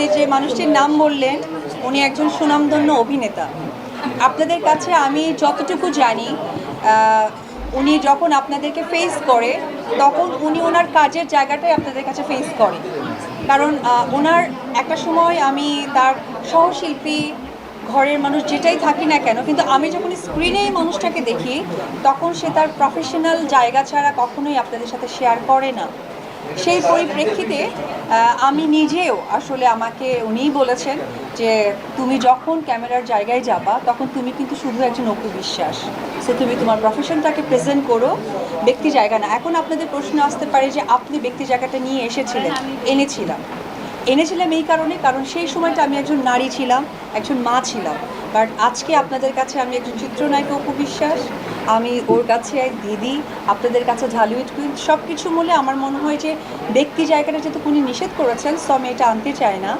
আপনি যে মানুষটির নাম বললেন, উনি একজন সুনামধন্য অভিনেতা। আপনাদের কাছে আমি যতটুকু জানি উনি যখন আপনাদেরকে ফেস করে, তখন উনি ওনার কাজের জায়গাটাই আপনাদের কাছে ফেস করে। কারণ ওনার একটা সময় আমি তার সহশিল্পী, ঘরের মানুষ যেটাই থাকি না কেন, কিন্তু আমি যখন স্ক্রিনে এই মানুষটাকে দেখি, তখন সে তার প্রফেশনাল জায়গা ছাড়া কখনোই আপনাদের সাথে শেয়ার করে না। সেই পরিপ্রেক্ষিতে আমি নিজেও আসলে আমাকে উনিই বলেছেন যে তুমি যখন ক্যামেরার জায়গায় যাবা, তখন তুমি কিন্তু শুধু একজন অপু বিশ্বাস সো তুমি তোমার প্রফেশনটাকে প্রেজেন্ট করো, ব্যক্তি জায়গা না। এখন আপনাদের প্রশ্ন আসতে পারে যে আপনি ব্যক্তি জায়গাটা নিয়ে এসেছিলেন, এনেছিলাম। এনেছিলাম এই কারণে, কারণ সেই সময়টা আমি একজন নারী ছিলাম, একজন মা ছিলাম। বাট আজকে আপনাদের কাছে আমি একজন চিত্রনায়িকা উপবিশ্বাস আমি ওর কাছে এক দিদি, আপনাদের কাছে ঢালিউড কুইন সব কিছু মূলে আমার মনে হয় যে ব্যক্তি জায়গাটা যেহেতু উনি নিষেধ করেছেন সো আমি এটা আনতে চাই না।